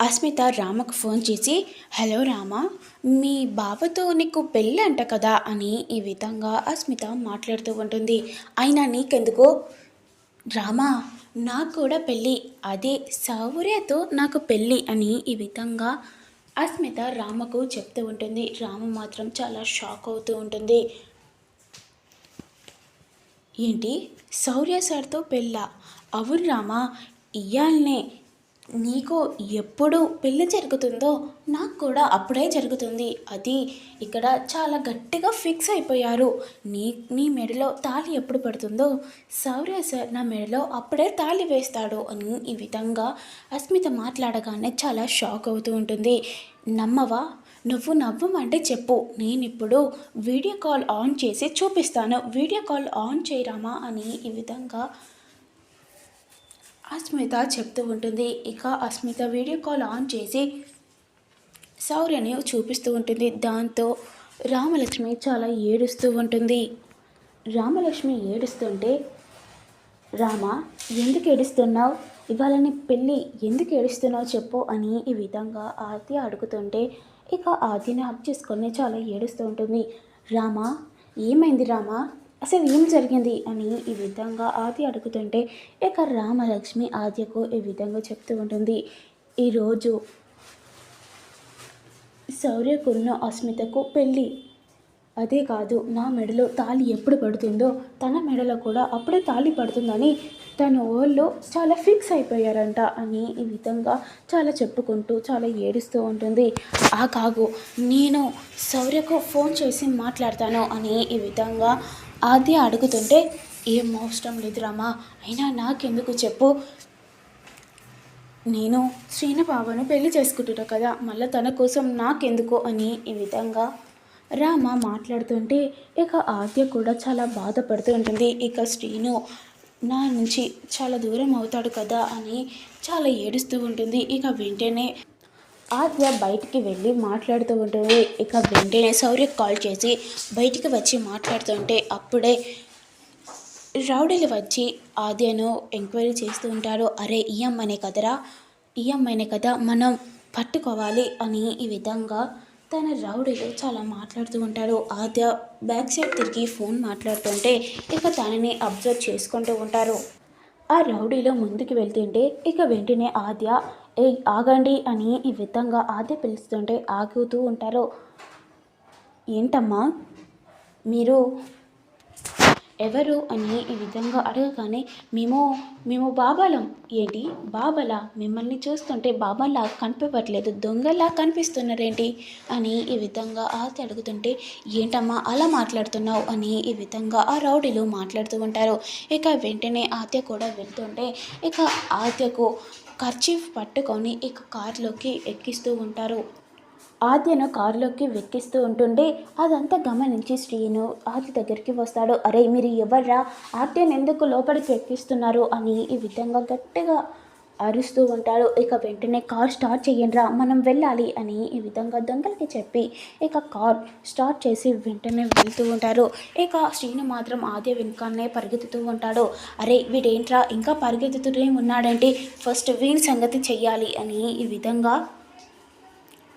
అస్మిత రామకు ఫోన్ చేసి హలో రామ మీ బావతో నీకు పెళ్ళి అంట కదా? అని ఈ విధంగా అస్మిత మాట్లాడుతూ ఉంటుంది. అయినా నీకెందుకు? రామా నాకు కూడా పెళ్ళి. అదే సౌర్యతో నాకు పెళ్ళి అని ఈ విధంగా అస్మిత రామకు చెప్తూ ఉంటుంది. రామ మాత్రం చాలా షాక్ అవుతూ ఉంటుంది. ఏంటి? శౌర్య సార్తో పెళ్ళ? అవును రామా ఇయ్యాలనే. నీకు ఎప్పుడు పెళ్ళి జరుగుతుందో నాకు కూడా అప్పుడే జరుగుతుంది. అది ఇక్కడ చాలా గట్టిగా ఫిక్స్ అయిపోయారు. నీ నీ మెడలో తాళి ఎప్పుడు పడుతుందో? సౌర్య సార్ నా మెడలో అప్పుడే తాళి వేస్తాడు అని ఈ విధంగా అస్మిత మాట్లాడగానే చాలా షాక్ అవుతూ ఉంటుంది. నమ్మవా? నువ్వు నవ్వమంటే చెప్పు. నేను ఇప్పుడు వీడియో కాల్ ఆన్ చేసి చూపిస్తాను. వీడియో కాల్ ఆన్ చేయరామా? అని ఈ విధంగా అస్మిత చెప్తూ ఉంటుంది. ఇక అస్మిత వీడియో కాల్ ఆన్ చేసి శౌర్యని చూపిస్తూ ఉంటుంది. దాంతో రామలక్ష్మి చాలా ఏడుస్తూ ఉంటుంది. రామలక్ష్మి ఏడుస్తుంటే రామ ఎందుకు ఏడుస్తున్నావు? ఇవాళ నీ పెళ్ళి ఎందుకు ఏడుస్తున్నావు చెప్పు అని ఈ విధంగా ఆర్తి అడుగుతుంటే ఇక ఆద్యని హక్ చేసుకొని చాలా ఏడుస్తూ ఉంటుంది. రామ ఏమైంది రామ? అసలు ఏం జరిగింది అని ఈ విధంగా ఆది అడుగుతుంటే ఇక రామలక్ష్మి ఆద్యకు ఈ విధంగా చెప్తూ ఉంటుంది. ఈరోజు శౌర్యకున్న అస్మితకు పెళ్ళి. అదే కాదు నా మెడలో తాళి ఎప్పుడు పడుతుందో తన మెడలో కూడా అప్పుడే తాళి పడుతుందని తన ఓళ్ళు చాలా ఫిక్స్ అయిపోయారంట అని ఈ విధంగా చాలా చెప్పుకుంటూ చాలా ఏడుస్తూ ఉంటుంది. ఆ కాగు నేను శౌర్యకు ఫోన్ చేసి మాట్లాడతాను అని ఈ విధంగా ఆద్య అడుగుతుంటే ఏం అవసరం లేదు రామా అయినా నాకెందుకు చెప్పు. నేను శ్రీనబాబును పెళ్ళి చేసుకుంటున్నా కదా మళ్ళీ తన కోసం నాకెందుకు? అని ఈ విధంగా రామ మాట్లాడుతుంటే ఇక ఆద్య కూడా చాలా బాధపడుతూ ఉంటుంది. ఇక శ్రీను నా నుంచి చాలా దూరం అవుతాడు కదా అని చాలా ఏడుస్తూ ఉంటుంది. ఇక వెంటనే ఆద్య బయటికి వెళ్ళి మాట్లాడుతూ ఉంటుంది ఇక వెంటనే సౌర్య కాల్ చేసి బయటికి వచ్చి మాట్లాడుతుంటే అప్పుడే రౌడీలు వచ్చి ఆద్యను ఎంక్వైరీ చేస్తూ ఉంటారు. అరే ఈ అమ్మాయినే కదరా? ఈ అమ్మాయినే కదా మనం పట్టుకోవాలి అని ఈ విధంగా తన రౌడీలు చాలా మాట్లాడుతూ ఉంటారు. ఆద్య బ్యాక్ సైడ్ తిరిగి ఫోన్ మాట్లాడుతుంటే ఇక తనని అబ్జర్వ్ చేసుకుంటూ ఉంటారు. ఆ రౌడీలో ముందుకు వెళ్తుంటే ఇక వెంటనే ఆద్య ఏ ఆగండి అని ఈ విధంగా ఆద్య పిలుస్తుంటే ఆగుతూ ఉంటారు. ఏంటమ్మా? మీరు ఎవరు అని ఈ విధంగా అడగగానే మేము మేము బాబాలం. ఏంటి? బాబాలా? మిమ్మల్ని చూస్తుంటే బాబాలా కనిపించట్లేదు దొంగలా కనిపిస్తున్నారేంటి? అని ఈ విధంగా ఆతి అడుగుతుంటే ఏంటమ్మా అలా మాట్లాడుతున్నావు? అని ఈ విధంగా ఆ రౌడీలు మాట్లాడుతూ ఉంటారు. ఇక వెంటనే ఆత్య కూడా వెళ్తుంటే ఇక ఆత్యకు ఖర్చీఫ్ పట్టుకొని ఇక కారులోకి ఎక్కిస్తూ ఉంటారు. ఆద్యను కారులోకి వెక్కిస్తూ ఉంటుండే అదంతా గమనించి శ్రీను ఆది దగ్గరికి వస్తాడు. అరే మీరు ఎవర్రా? ఆద్యను ఎందుకు లోపలికి ఎక్కిస్తున్నారు? అని ఈ విధంగా గట్టిగా అరుస్తూ ఉంటాడు. ఇక వెంటనే కార్ స్టార్ట్ చేయండిరా మనం వెళ్ళాలి అని ఈ విధంగా దొంగలకి చెప్పి ఇక కార్ స్టార్ట్ చేసి వెంటనే వెళ్తూ ఉంటారు ఇక శ్రీను మాత్రం ఆద్య వెనుకనే పరిగెత్తుతూ ఉంటాడు. అరే వీడేంట్రా ఇంకా పరిగెత్తుతూనే ఉన్నాడంటే? ఫస్ట్ వీని సంగతి చెయ్యాలి అని ఈ విధంగా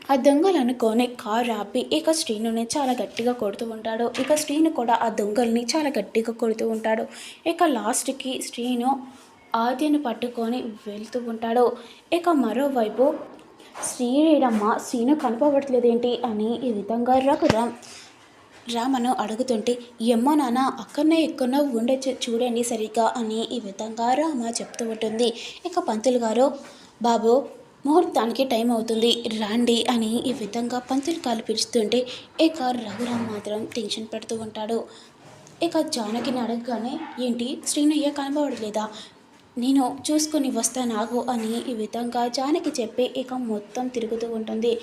ఆ దొంగలు అనుకొని కారు ఆపి ఇక శ్రీనుని చాలా గట్టిగా కొడుతూ ఉంటాడు. ఇక శ్రీను కూడా ఆ దొంగల్ని చాలా గట్టిగా కొడుతూ ఉంటాడు. ఇక లాస్ట్కి శ్రీను ఆద్యను పట్టుకొని వెళ్తూ ఉంటాడు. ఇక మరోవైపు శ్రీరమ్మ శ్రీను కనపడట్లేదేంటి అని ఈ విధంగా రఘురామ్ రామను అడుగుతుంటే ఎమ్మో నాన్న అక్కడనే ఎక్కడో ఉండొచ్చు చూడండి సరిగ్గా అని ఈ విధంగా రామ చెప్తూ ఉంటుంది. ఇక పంతులు గారు బాబు ముహూర్తానికి టైం అవుతుంది రాండి అని ఈ విధంగా పంతులు కాలు పిలుస్తుంటే ఇక రఘురామ్ మాత్రం టెన్షన్ పెడుతూ ఉంటాడు. ఇక జానకిని అడగగానే ఏంటి శ్రీనయ్య కనబడలేదా నేను చూసుకొని వస్తాను ఆగు అని ఈ విధంగా జానకి చెప్పి ఇక మొత్తం తిరుగుతూ ఉంటుంది.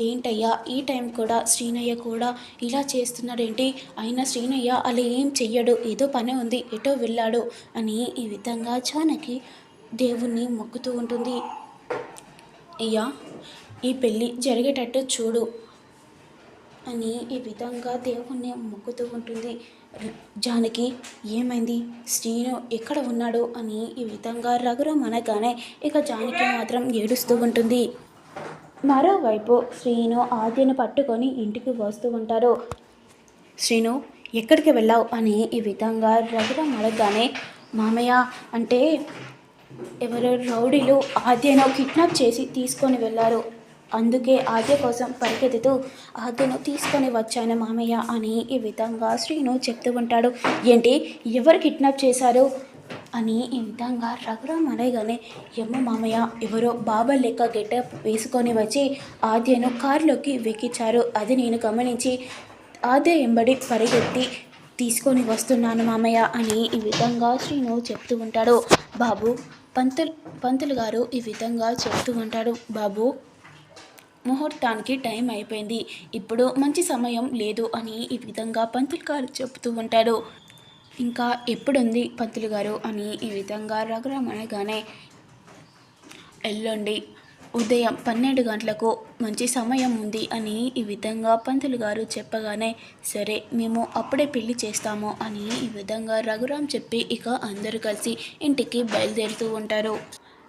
ఏంటయ్యా ఈ టైం కూడా శ్రీనయ్య కూడా ఇలా చేస్తున్నాడేంటి? అయినా శ్రీనయ్య అలా ఏం చెయ్యడు ఏదో పని ఉంది ఎటో వెళ్ళాడు అని ఈ విధంగా జానకి దేవుణ్ణి మొక్కుతూ ఉంటుంది. అయ్యా ఈ పెళ్ళి జరిగేటట్టు చూడు అని ఈ విధంగా దేవుణ్ణి మొక్కుతూ ఉంటుంది. జానకి ఏమైంది? శ్రీను ఎక్కడ ఉన్నాడు అని ఈ విధంగా రఘురామ్ అనగానే ఇక జానకి మాత్రం ఏడుస్తూ ఉంటుంది. మరోవైపు శ్రీను ఆద్యను పట్టుకొని ఇంటికి వస్తూ ఉంటారు శ్రీను ఎక్కడికి వెళ్ళావు? అని ఈ విధంగా రఘురామ్ అడగగానే మామయ్య అంటే ఎవరో రౌడీలు ఆద్యను కిడ్నాప్ చేసి తీసుకొని వెళ్ళారు. అందుకే ఆద్య కోసం పరిగెత్తుతూ ఆద్యను తీసుకొని వచ్చాను మామయ్య అని ఈ విధంగా శ్రీను చెప్తూ ఉంటాడు. ఏంటి? ఎవరు కిడ్నాప్ చేశారు? అని ఈ విధంగా రఘురామ్ అనగానే యమ్మ మామయ్య ఎవరో బాబా లెక్క గెటప్ వేసుకొని వచ్చి ఆద్యను కారులోకి వెక్కించారు. అది నేను గమనించి ఆద్య ఎంబడి పరిగెత్తి తీసుకొని వస్తున్నాను మామయ్య అని ఈ విధంగా శ్రీను చెప్తూ ఉంటాడు. బాబు పంతులు పంతులు గారు ఈ విధంగా చెప్తూ ఉంటాడు. బాబు ముహూర్తానికి టైం అయిపోయింది. ఇప్పుడు మంచి సమయం లేదు అని ఈ విధంగా పంతులు గారు చెప్తూ ఉంటాడు ఇంకా ఎప్పుడుంది పంతులు గారు అని ఈ విధంగా రఘురామ్ అనగానే ఎల్లుండి ఉదయం పన్నెండు గంటలకు మంచి సమయం ఉంది అని ఈ విధంగా పంతులు గారు చెప్పగానే సరే మేము అప్పుడే పెళ్ళి చేస్తాము అని ఈ విధంగా రఘురామ్ చెప్పి ఇక అందరూ కలిసి ఇంటికి బయలుదేరుతూ ఉంటారు.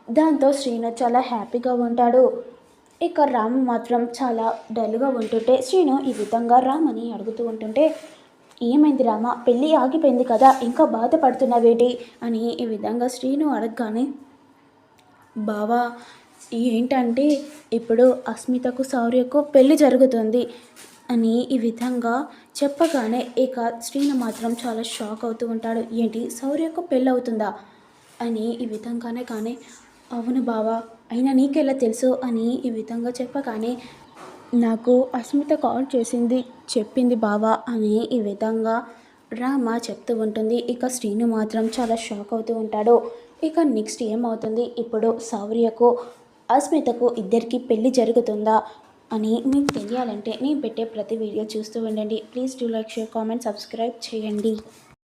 దాంతో శ్రీను చాలా హ్యాపీగా ఉంటాడు. ఇక రాము మాత్రం చాలా డల్గా ఉంటుంటే శ్రీను ఈ విధంగా రామని అడుగుతూ ఉంటుంటే ఏమైంది రామ? పెళ్ళి ఆగిపోయింది కదా ఇంకా బాధపడుతున్నావేటి అని ఈ విధంగా శ్రీను అడగగానే బావా ఏంటంటే ఇప్పుడు అస్మితకు శౌర్యకు పెళ్ళి జరుగుతుంది అని ఈ విధంగా చెప్పగానే ఇక శ్రీను మాత్రం చాలా షాక్ అవుతూ ఉంటాడు. ఏంటి శౌర్యకు పెళ్ళి అవుతుందా అని ఈ విధంగానే కానీ అవును బావా అయినా నీకెలా తెలుసు అని ఈ విధంగా చెప్పగానే నాకు అస్మిత కాల్ చేసింది చెప్పింది బావా అని ఈ విధంగా రామ చెప్తూ ఉంటుంది. ఇక శ్రీను మాత్రం చాలా షాక్ అవుతూ ఉంటాడు. ఇక నెక్స్ట్ ఏమవుతుంది? ఇప్పుడు సౌర్యకు అస్మితకు ఇద్దరికి పెళ్ళి జరుగుతుందా అని మీకు తెలియాలంటే నేను పెట్టే ప్రతి వీడియో చూస్తూ ఉండండి. Please do like share comment subscribe చేయండి.